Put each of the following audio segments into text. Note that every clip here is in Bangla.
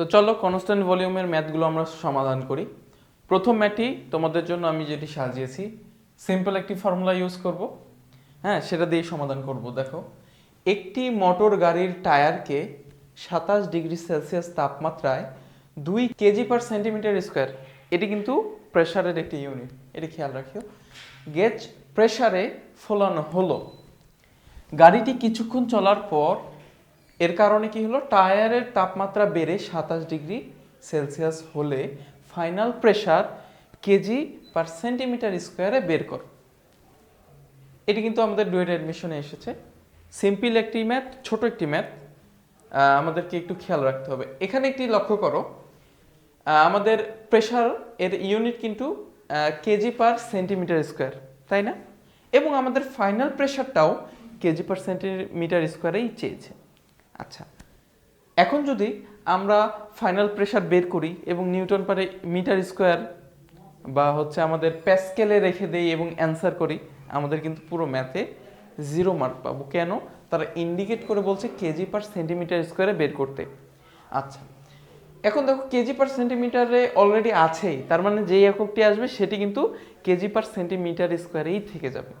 তো চলো কনস্ট্যান্ট ভলিউমের ম্যাথগুলো আমরা সমাধান করি। প্রথম ম্যাথটি তোমাদের জন্য আমি যেটি সাজিয়েছি সিম্পল একটি ফর্মুলা ইউজ করব। হ্যাঁ সেটা দিয়ে সমাধান করব, দেখো। একটি মোটর গাড়ির টায়ারকে সাতাশ ডিগ্রি সেলসিয়াস তাপমাত্রায় দুই কেজি পার সেন্টিমিটার স্কোয়ার এটি কিন্তু প্রেশারের একটি ইউনিট এটি খেয়াল রাখিও। গেজ প্রেশারে ফোলানো হলো। গাড়িটি কিছুক্ষণ চলার পর এর কারণে কি হলো? টায়ারের তাপমাত্রা বেড়ে সাতাশ ডিগ্রি সেলসিয়াস হলে final pressure KG per centimetre স্কোয়ারে বের কর। এটি কিন্তু আমাদের ডুয়েট অ্যাডমিশনে এসেছে। সিম্পল একটি ম্যাথ, ছোট একটি ম্যাথ। আমাদেরকে একটু খেয়াল রাখতে হবে। এখানে একটি লক্ষ্য করো। আমাদের প্রেশার এর ইউনিট কিন্তু কেজি পার সেন্টিমিটার স্কোয়ার, তাই না? এবং আমাদের ফাইনাল প্রেশারটাও কেজি পার সেন্টিমিটার স্কোয়ারেই চেয়েছে। আচ্ছা। এখন যদি আমরা ফাইনাল প্রেশার বের করি এবং নিউটন পারে মিটার স্কোয়ার বা হচ্ছে আমাদের প্যাসকেলে রেখে দেই এবং অ্যান্সার করি, আমাদের কিন্তু পুরো ম্যাথে জিরো মার্ক পাবো। কেন? তারা ইন্ডিকেট করে বলছে কেজি পার সেন্টিমিটার স্কোয়ারে বের করতে। আচ্ছা এখন দেখো কেজি পার সেন্টিমিটারে অলরেডি আছেই, তার মানে যেই এককটি আসবে সেটি কিন্তু কেজি পার সেন্টিমিটার স্কোয়ারেই থেকে যাবে।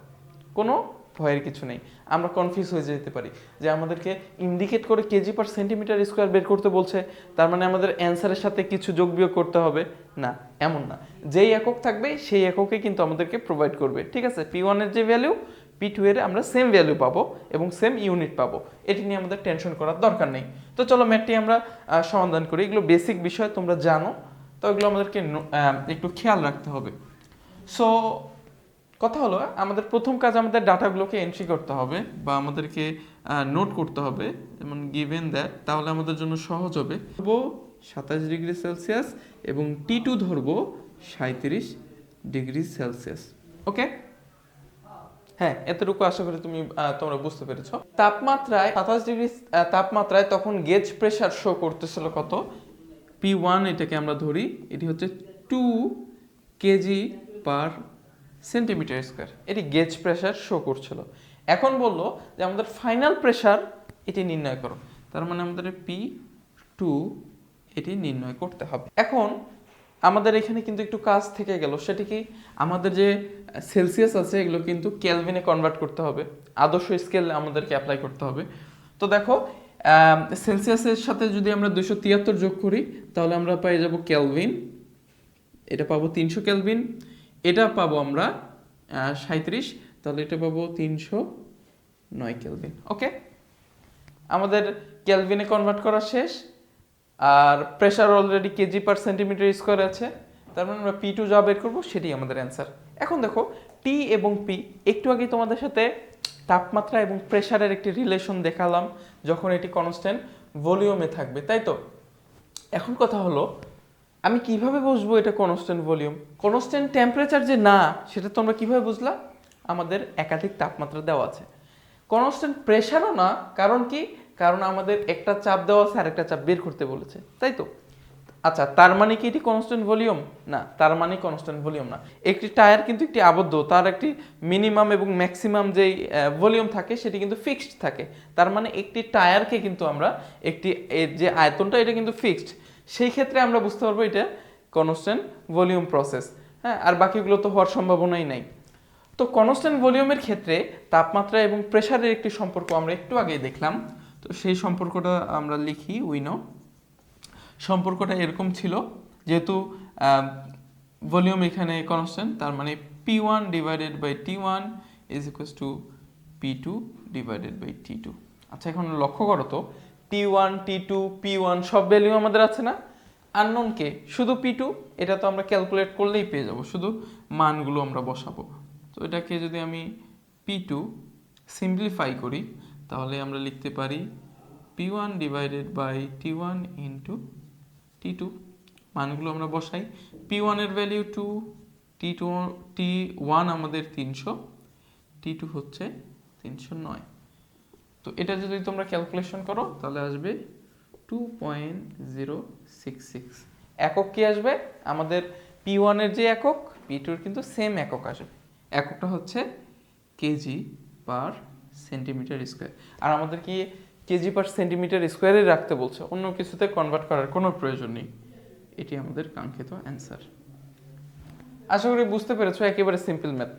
কোনো ভয়ের কিছু নেই। আমরা কনফিউজ হয়ে যেতে পারি। যে আমাদেরকে ইন্ডিকেট করে কেজি পার সেন্টিমিটার স্কোয়ার বের করতে বলছে, তার মানে আমাদের অ্যান্সারের সাথে কিছু যোগ বিয়োগ করতে হবে। না, এমন না। যেই একক থাকবে, সেই এককে কিন্তু আমাদেরকে প্রোভাইড করবে। ঠিক আছে? পি ওয়ানের যে ভ্যালু পি টু এর আমরা সেম ভ্যালু পাবো এবং সেম ইউনিট পাবো। এটি নিয়ে আমাদের টেনশন করার দরকার নেই। তো চলো ম্যাটটি আমরা সমাধান করি। এগুলো বেসিক বিষয়, তোমরা জানো। তো এগুলো আমাদেরকে একটু খেয়াল রাখতে হবে। সো কথা হলো, আমাদের প্রথম কাজ আমাদের ডাটাগুলোকে এন্ট্রি করতে হবে বা আমাদেরকে নোট করতে হবে, যেমন গিভেন দ্যাট তাহলে আমাদের জন্য সহজ হবে। ধরবো সাতাশ ডিগ্রি সেলসিয়াস এবং টি টু ধরবো সাঁত্রিশ ডিগ্রি সেলসিয়াস। ওকে? হ্যাঁ এতটুকু আশা করি তুমি তোমরা বুঝতে পেরেছ। তাপমাত্রায় সাতাশ ডিগ্রি তাপমাত্রায় তখন গেজ প্রেশার শো করতেছিল কত? পি ওয়ান এটাকে আমরা ধরি, এটি হচ্ছে two KG per centimetre square. এটি গেজ প্রেশার শো করছিল। এখন বলল যে আমাদের ফাইনাল প্রেশার এটি নির্ণয় করো। তার মানে আমাদের পি টু এটি নির্ণয় করতে হবে। এখন আমাদের এখানে কিন্তু একটু কাজ থেকে গেল। সেটি কি আমাদের যে সেলসিয়াস আছে, এগুলো কিন্তু ক্যালভিনে কনভার্ট করতে হবে। আদর্শ স্কেল আমাদেরকে অ্যাপ্লাই করতে হবে। তো দেখো সেলসিয়াসের সাথে যদি আমরা দুশো তিয়াত্তর যোগ করি, তাহলে আমরা পেয়ে যাব ক্যালভিন এটা পাবো তিনশো ক্যালভিন এটা পাবো আমরা সাঁত্রিশ তাহলে এটা পাবো তিনশো নয় ক্যালভিন ওকে? আমাদের ক্যালভিনে কনভার্ট করা শেষ, আর pressure already KG per centimetre square আছে, তার মানে আমরা পি টু যা বের করব সেটি আমাদের অ্যান্সার এখন দেখো টি এবং পি একটু আগে তোমাদের সাথে তাপমাত্রা এবং প্রেশারের একটি রিলেশন দেখালাম, যখন এটি কনস্ট্যান্ট ভলিউমে থাকবে, তাই তো? এখন কথা হলো আমি কীভাবে বুঝব এটা কনস্ট্যান্ট ভলিউম কনস্ট্যান্ট টেম্পারেচার যে না, সেটা তোমরা কীভাবে বুঝলা? আমাদের একাধিক তাপমাত্রা দেওয়া আছে। কনস্ট্যান্ট প্রেশারও না, কারণ কি? কারণ আমাদের একটা চাপ দেওয়া আছে আর একটা চাপ বের করতে বলেছে। তাই তো? আচ্ছা তার মানে কি এটি কনস্ট্যান্ট ভলিউম না, তার মানে কনস্ট্যান্ট ভলিউম না। একটি টায়ার কিন্তু একটি আবদ্ধ, তার একটি মিনিমাম এবং ম্যাক্সিমাম যেই ভলিউম থাকে, সেটি কিন্তু ফিক্সড থাকে। তার মানে একটি টায়ারকে কিন্তু আমরা, একটি যে আয়তনটা, এটা কিন্তু ফিক্সড সেই ক্ষেত্রে আমরা বুঝতে পারব এটা কনস্ট্যান্ট ভলিউম প্রসেস। হ্যাঁ আর বাকিগুলো তো হওয়ার সম্ভাবনাই নাই। তো কনস্ট্যান্ট ভলিউমের ক্ষেত্রে তাপমাত্রা এবং প্রেশারের একটি সম্পর্ক আমরা একটু আগেই দেখলাম। তো সেই সম্পর্কটা আমরা লিখি উইনো সম্পর্কটা এরকম ছিল, যেহেতু ভলিউম এখানে কনস্ট্যান্ট, তার মানে P one divided by T one is equals to P two divided by T two আচ্ছা এখন লক্ষ্য করো তো T one T two P one সব ভ্যালিউ আমাদের আছে না? আননোন কে? শুধু পি টু এটা তো আমরা ক্যালকুলেট করলেই পেয়ে যাব। শুধু মানগুলো আমরা বসাবো। তো এটাকে যদি আমি পি টু সিম্পলিফাই করি, তাহলে আমরা লিখতে পারি P one divided by T one into T two মানগুলো আমরা বসাই। পি ওয়ানের value two T two T one আমাদের তিনশো। টি টু হচ্ছে তিনশো নয়। তো এটা যদি তোমরা ক্যালকুলেশন করো, তাহলে আসবে two point zero six six একক কি আসবে? আমাদের পি ওয়ানের যে একক পি টুর কিন্তু সেম একক আসবে। এককটা হচ্ছে কেজি পার সেন্টিমিটার স্কোয়ার আর আমাদের কি কেজি পার সেন্টিমিটার স্কোয়ারে রাখতে বলছে? অন্য কিছুতে কনভার্ট করার কোনো প্রয়োজন নেই। এটি আমাদের কাঙ্ক্ষিত অ্যান্সার আশা করি বুঝতে পেরেছ, একেবারে সিম্পল ম্যাথ